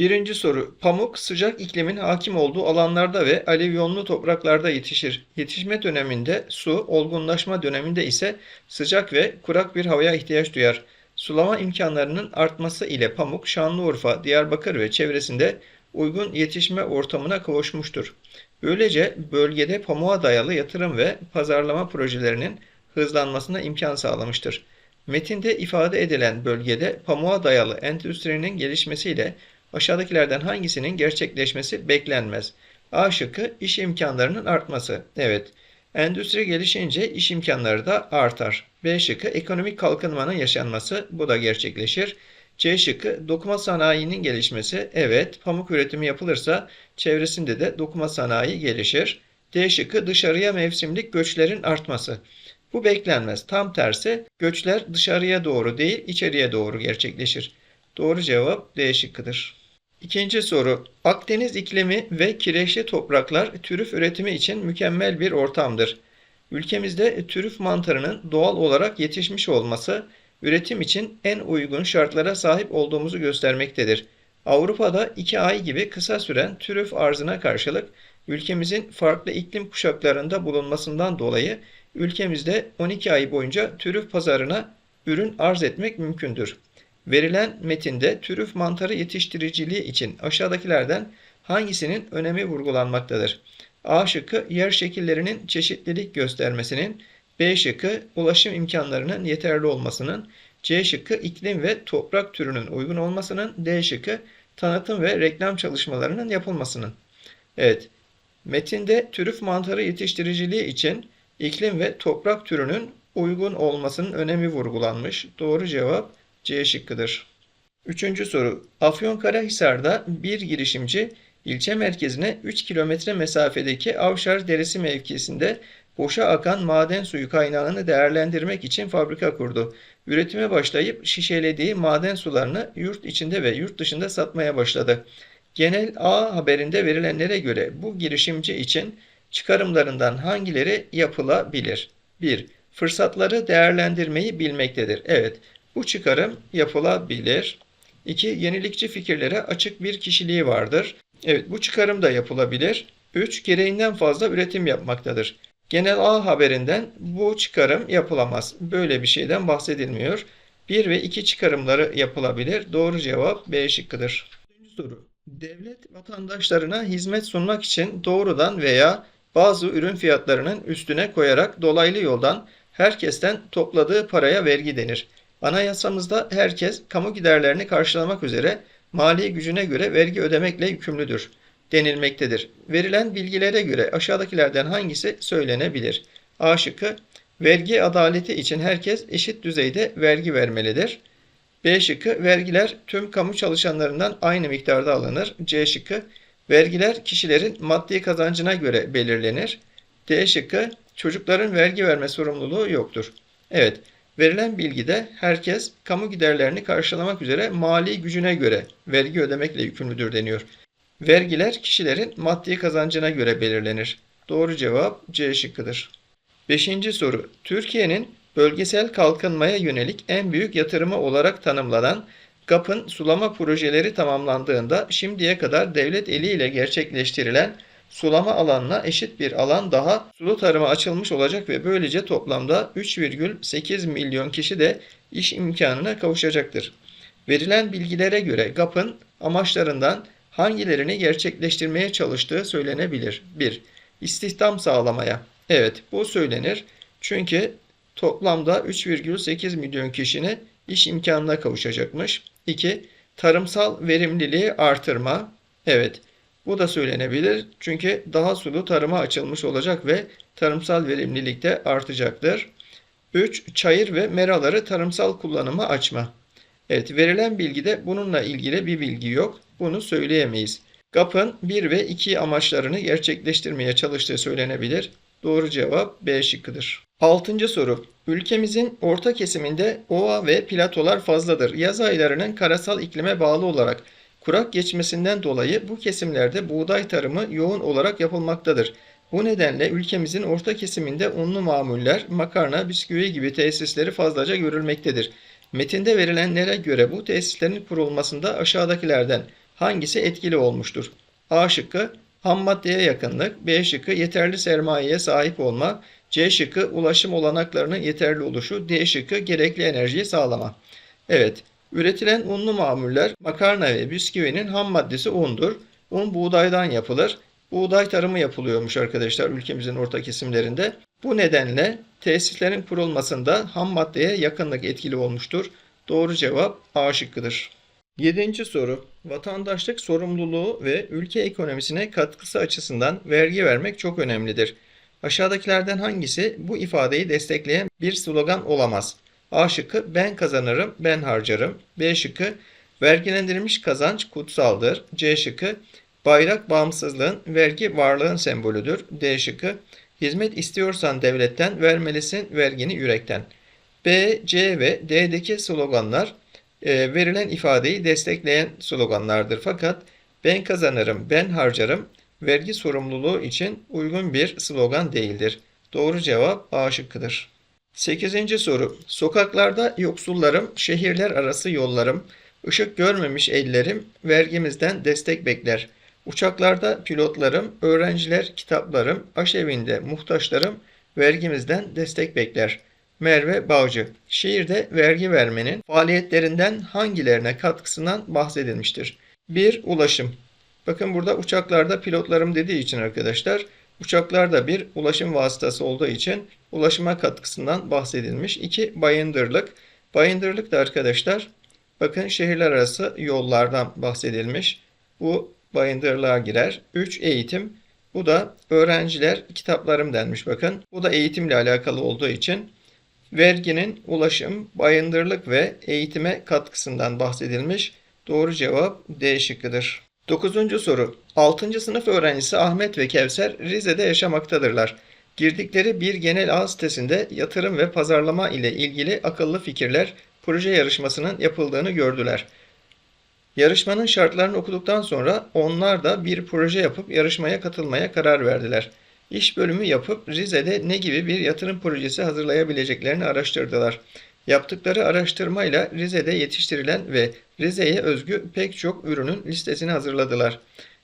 Birinci soru. Pamuk sıcak iklimin hakim olduğu alanlarda ve alüvyonlu topraklarda yetişir. Yetişme döneminde su, olgunlaşma döneminde ise sıcak ve kurak bir havaya ihtiyaç duyar. Sulama imkanlarının artması ile pamuk Şanlıurfa, Diyarbakır ve çevresinde uygun yetişme ortamına kavuşmuştur. Böylece bölgede pamuğa dayalı yatırım ve pazarlama projelerinin hızlanmasına imkan sağlamıştır. Metinde ifade edilen bölgede pamuğa dayalı endüstrinin gelişmesiyle aşağıdakilerden hangisinin gerçekleşmesi beklenmez? A şıkkı iş imkanlarının artması. Evet. Endüstri gelişince iş imkanları da artar. B şıkkı ekonomik kalkınmanın yaşanması. Bu da gerçekleşir. C şıkkı dokuma sanayinin gelişmesi. Evet. Pamuk üretimi yapılırsa çevresinde de dokuma sanayi gelişir. D şıkkı dışarıya mevsimlik göçlerin artması. Bu beklenmez. Tam tersi göçler dışarıya doğru değil içeriye doğru gerçekleşir. Doğru cevap D şıkkıdır. İkinci soru. Akdeniz iklimi ve kireçli topraklar türüf üretimi için mükemmel bir ortamdır. Ülkemizde türüf mantarının doğal olarak yetişmiş olması üretim için en uygun şartlara sahip olduğumuzu göstermektedir. Avrupa'da 2 ay gibi kısa süren türüf arzına karşılık ülkemizin farklı iklim kuşaklarında bulunmasından dolayı ülkemizde 12 ay boyunca türüf pazarına ürün arz etmek mümkündür. Verilen metinde türüf mantarı yetiştiriciliği için aşağıdakilerden hangisinin önemi vurgulanmaktadır? A şıkkı yer şekillerinin çeşitlilik göstermesinin, B şıkkı ulaşım imkanlarının yeterli olmasının, C şıkkı iklim ve toprak türünün uygun olmasının, D şıkkı tanıtım ve reklam çalışmalarının yapılmasının. Evet, metinde türüf mantarı yetiştiriciliği için iklim ve toprak türünün uygun olmasının önemi vurgulanmış. Doğru cevap C şıkkıdır. Üçüncü soru. Afyonkarahisar'da bir girişimci ilçe merkezine 3 kilometre mesafedeki Avşar Deresi mevkisinde boşa akan maden suyu kaynağını değerlendirmek için fabrika kurdu. Üretime başlayıp şişelediği maden sularını yurt içinde ve yurt dışında satmaya başladı. Genel A haberinde verilenlere göre bu girişimci için çıkarımlarından hangileri yapılabilir? 1. Fırsatları değerlendirmeyi bilmektedir. Evet, bu çıkarım yapılabilir. 2. Yenilikçi fikirlere açık bir kişiliği vardır. Evet bu çıkarım da yapılabilir. 3. Gereğinden fazla üretim yapmaktadır. Genel A haberinden bu çıkarım yapılamaz. Böyle bir şeyden bahsedilmiyor. 1 ve 2 çıkarımları yapılabilir. Doğru cevap B şıkkıdır. Üçüncü soru. Devlet vatandaşlarına hizmet sunmak için doğrudan veya bazı ürün fiyatlarının üstüne koyarak dolaylı yoldan herkesten topladığı paraya vergi denir. Anayasamızda herkes kamu giderlerini karşılamak üzere mali gücüne göre vergi ödemekle yükümlüdür denilmektedir. Verilen bilgilere göre aşağıdakilerden hangisi söylenebilir? A şıkkı vergi adaleti için herkes eşit düzeyde vergi vermelidir. B şıkkı vergiler tüm kamu çalışanlarından aynı miktarda alınır. C şıkkı vergiler kişilerin maddi kazancına göre belirlenir. D şıkkı çocukların vergi verme sorumluluğu yoktur. Evet, Verilen bilgide herkes kamu giderlerini karşılamak üzere mali gücüne göre vergi ödemekle yükümlüdür deniyor. Vergiler kişilerin maddi kazancına göre belirlenir. Doğru cevap C şıkkıdır. Beşinci soru. Türkiye'nin bölgesel kalkınmaya yönelik en büyük yatırımı olarak tanımlanan GAP'ın sulama projeleri tamamlandığında şimdiye kadar devlet eliyle gerçekleştirilen sulama alanına eşit bir alan daha sulu tarıma açılmış olacak ve böylece toplamda 3,8 milyon kişi de iş imkanına kavuşacaktır. Verilen bilgilere göre GAP'ın amaçlarından hangilerini gerçekleştirmeye çalıştığı söylenebilir. 1. İstihdam sağlamaya. Evet bu söylenir. Çünkü toplamda 3,8 milyon kişinin iş imkanına kavuşacakmış. 2. Tarımsal verimliliği artırma. Evet bu da söylenebilir. Çünkü daha sulu tarıma açılmış olacak ve tarımsal verimlilik de artacaktır. 3. Çayır ve meraları tarımsal kullanıma açma. Evet verilen bilgide bununla ilgili bir bilgi yok. Bunu söyleyemeyiz. GAP'ın 1 ve 2 amaçlarını gerçekleştirmeye çalıştığı söylenebilir. Doğru cevap B şıkkıdır. 6. soru. Ülkemizin orta kesiminde ova ve platolar fazladır. Yaz aylarının karasal iklime bağlı olarak Kurak geçmesinden dolayı bu kesimlerde buğday tarımı yoğun olarak yapılmaktadır. Bu nedenle ülkemizin orta kesiminde unlu mamuller, makarna, bisküvi gibi tesisleri fazlaca görülmektedir. Metinde verilenlere göre bu tesislerin kurulmasında aşağıdakilerden hangisi etkili olmuştur? A şıkkı ham maddeye yakınlık, B şıkkı yeterli sermayeye sahip olma, C şıkkı ulaşım olanaklarının yeterli oluşu, D şıkkı gerekli enerjiyi sağlama. Evet, üretilen unlu mamuller makarna ve bisküvinin ham maddesi undur. Un buğdaydan yapılır. Buğday tarımı yapılıyormuş arkadaşlar ülkemizin orta kesimlerinde. Bu nedenle tesislerin kurulmasında ham maddeye yakınlık etkili olmuştur. Doğru cevap A şıkkıdır. Yedinci soru. Vatandaşlık sorumluluğu ve ülke ekonomisine katkısı açısından vergi vermek çok önemlidir. Aşağıdakilerden hangisi bu ifadeyi destekleyen bir slogan olamaz? A şıkkı ben kazanırım, ben harcarım. B şıkkı vergilendirilmiş kazanç kutsaldır. C şıkkı bayrak bağımsızlığın, vergi varlığın sembolüdür. D şıkkı hizmet istiyorsan devletten vermelisin vergini yürekten. B, C ve D'deki sloganlar e, verilen ifadeyi destekleyen sloganlardır. Fakat ben kazanırım, ben harcarım vergi sorumluluğu için uygun bir slogan değildir. Doğru cevap A şıkkıdır. 8. soru. Sokaklarda yoksullarım, şehirler arası yollarım, ışık görmemiş ellerim vergimizden destek bekler. Uçaklarda pilotlarım, öğrenciler kitaplarım, aşevinde muhtaçlarım vergimizden destek bekler. Merve Bağcı. Şiirde vergi vermenin faaliyetlerinden hangilerine katkısından bahsedilmiştir? 1. Ulaşım. Bakın burada uçaklarda pilotlarım dediği için arkadaşlar uçaklarda bir ulaşım vasıtası olduğu için ulaşıma katkısından bahsedilmiş. 2. Bayındırlık. Bayındırlık da arkadaşlar bakın şehirler arası yollardan bahsedilmiş. Bu bayındırlığa girer. 3. Eğitim. Bu da öğrenciler kitaplarım denmiş bakın. Bu da eğitimle alakalı olduğu için verginin ulaşım, bayındırlık ve eğitime katkısından bahsedilmiş. Doğru cevap D şıkkıdır. 9. soru. 6. sınıf öğrencisi Ahmet ve Kevser Rize'de yaşamaktadırlar. Girdikleri bir genel ağ sitesinde yatırım ve pazarlama ile ilgili akıllı fikirler proje yarışmasının yapıldığını gördüler. Yarışmanın şartlarını okuduktan sonra onlar da bir proje yapıp yarışmaya katılmaya karar verdiler. İş bölümü yapıp Rize'de ne gibi bir yatırım projesi hazırlayabileceklerini araştırdılar. Yaptıkları araştırmayla Rize'de yetiştirilen ve Rize'ye özgü pek çok ürünün listesini hazırladılar.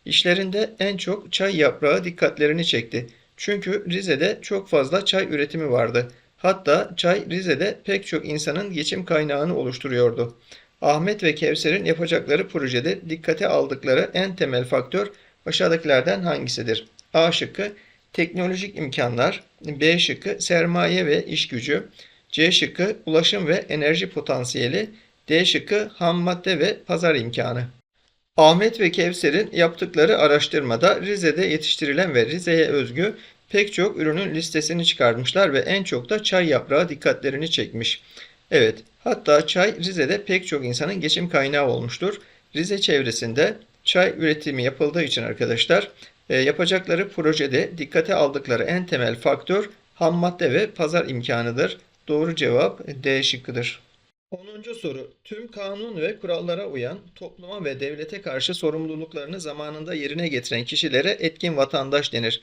İşlerinde en çok çay yaprağı dikkatlerini çekti. Çünkü Rize'de çok fazla çay üretimi vardı. Hatta çay Rize'de pek çok insanın geçim kaynağını oluşturuyordu. Ahmet ve Kevser'in yapacakları projede dikkate aldıkları en temel faktör aşağıdakilerden hangisidir? A şıkkı teknolojik imkanlar, B şıkkı sermaye ve iş gücü, C şıkkı ulaşım ve enerji potansiyeli, D şıkkı ham madde ve pazar imkanı. Ahmet ve Kevser'in yaptıkları araştırmada Rize'de yetiştirilen ve Rize'ye özgü pek çok ürünün listesini çıkarmışlar ve en çok da çay yaprağı dikkatlerini çekmiş. Evet, hatta çay Rize'de pek çok insanın geçim kaynağı olmuştur. Rize çevresinde çay üretimi yapıldığı için arkadaşlar e, yapacakları projede dikkate aldıkları en temel faktör ham madde ve pazar imkanıdır. Doğru cevap D şıkkıdır. 10. soru. Tüm kanun ve kurallara uyan, topluma ve devlete karşı sorumluluklarını zamanında yerine getiren kişilere etkin vatandaş denir.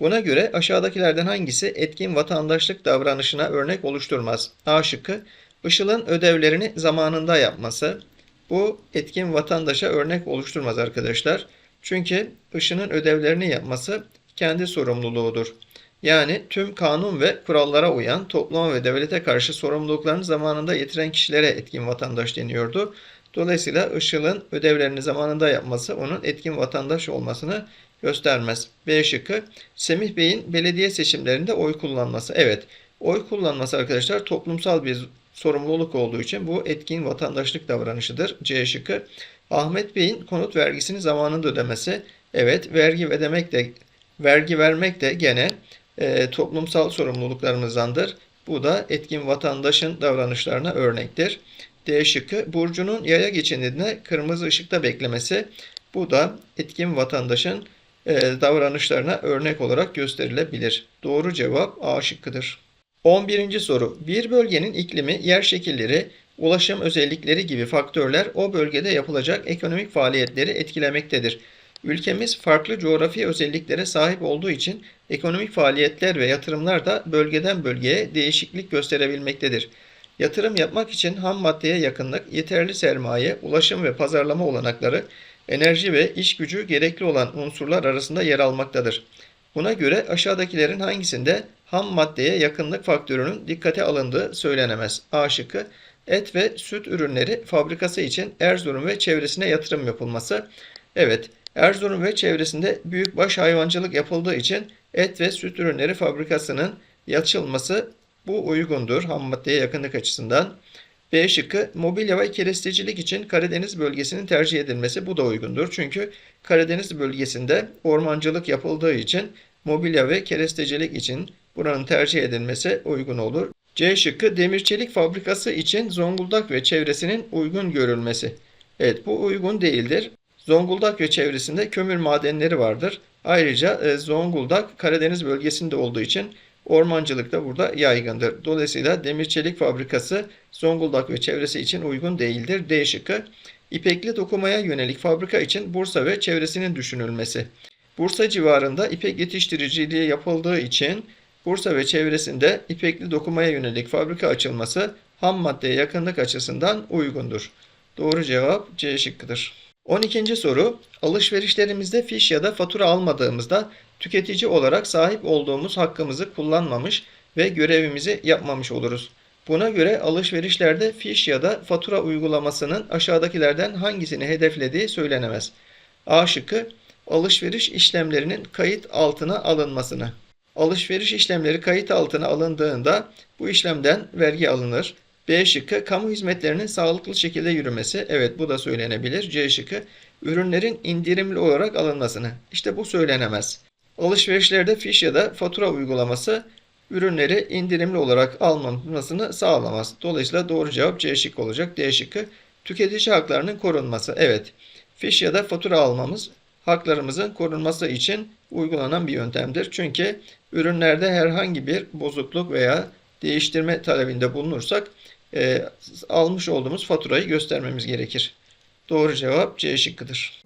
Buna göre aşağıdakilerden hangisi etkin vatandaşlık davranışına örnek oluşturmaz? A şıkkı, Işıl'ın ödevlerini zamanında yapması. Bu etkin vatandaşa örnek oluşturmaz arkadaşlar. Çünkü Işıl'ın ödevlerini yapması kendi sorumluluğudur. Yani tüm kanun ve kurallara uyan, topluma ve devlete karşı sorumluluklarını zamanında yetiren kişilere etkin vatandaş deniyordu. Dolayısıyla Işıl'ın ödevlerini zamanında yapması onun etkin vatandaş olmasını göstermez. B şıkkı Semih Bey'in belediye seçimlerinde oy kullanması. Evet, oy kullanması arkadaşlar toplumsal bir sorumluluk olduğu için bu etkin vatandaşlık davranışıdır. C şıkkı Ahmet Bey'in konut vergisini zamanında ödemesi. Evet, vergi ödemek de vergi vermek de gene e, toplumsal sorumluluklarımızdandır. Bu da etkin vatandaşın davranışlarına örnektir. D şıkkı Burcu'nun yaya geçidinde kırmızı ışıkta beklemesi. Bu da etkin vatandaşın e, davranışlarına örnek olarak gösterilebilir. Doğru cevap A şıkkıdır. 11. soru. Bir bölgenin iklimi, yer şekilleri, ulaşım özellikleri gibi faktörler o bölgede yapılacak ekonomik faaliyetleri etkilemektedir. Ülkemiz farklı coğrafi özelliklere sahip olduğu için ekonomik faaliyetler ve yatırımlar da bölgeden bölgeye değişiklik gösterebilmektedir. Yatırım yapmak için ham maddeye yakınlık, yeterli sermaye, ulaşım ve pazarlama olanakları, enerji ve iş gücü gerekli olan unsurlar arasında yer almaktadır. Buna göre aşağıdakilerin hangisinde ham maddeye yakınlık faktörünün dikkate alındığı söylenemez. A şıkkı et ve süt ürünleri fabrikası için Erzurum ve çevresine yatırım yapılması. Evet, Erzurum ve çevresinde büyükbaş hayvancılık yapıldığı için et ve süt ürünleri fabrikasının açılması bu uygundur ham maddeye yakınlık açısından. B şıkkı mobilya ve kerestecilik için Karadeniz bölgesinin tercih edilmesi bu da uygundur. Çünkü Karadeniz bölgesinde ormancılık yapıldığı için mobilya ve kerestecilik için buranın tercih edilmesi uygun olur. C şıkkı demir çelik fabrikası için Zonguldak ve çevresinin uygun görülmesi. Evet bu uygun değildir. Zonguldak ve çevresinde kömür madenleri vardır. Ayrıca e, Zonguldak Karadeniz bölgesinde olduğu için ormancılık da burada yaygındır. Dolayısıyla demir çelik fabrikası Zonguldak ve çevresi için uygun değildir. D şıkkı İpekli dokumaya yönelik fabrika için Bursa ve çevresinin düşünülmesi. Bursa civarında ipek yetiştiriciliği yapıldığı için Bursa ve çevresinde ipekli dokumaya yönelik fabrika açılması ham maddeye yakınlık açısından uygundur. Doğru cevap C şıkkıdır. 12. soru. Alışverişlerimizde fiş ya da fatura almadığımızda tüketici olarak sahip olduğumuz hakkımızı kullanmamış ve görevimizi yapmamış oluruz. Buna göre alışverişlerde fiş ya da fatura uygulamasının aşağıdakilerden hangisini hedeflediği söylenemez. A şıkkı alışveriş işlemlerinin kayıt altına alınmasını. Alışveriş işlemleri kayıt altına alındığında bu işlemden vergi alınır. B şıkkı kamu hizmetlerinin sağlıklı şekilde yürümesi. Evet bu da söylenebilir. C şıkkı ürünlerin indirimli olarak alınmasını. İşte bu söylenemez. Alışverişlerde fiş ya da fatura uygulaması ürünleri indirimli olarak alınmasını sağlamaz. Dolayısıyla doğru cevap C şıkkı olacak. D şıkkı tüketici haklarının korunması. Evet fiş ya da fatura almamız haklarımızın korunması için uygulanan bir yöntemdir. Çünkü ürünlerde herhangi bir bozukluk veya değiştirme talebinde bulunursak e, almış olduğumuz faturayı göstermemiz gerekir. Doğru cevap C şıkkıdır.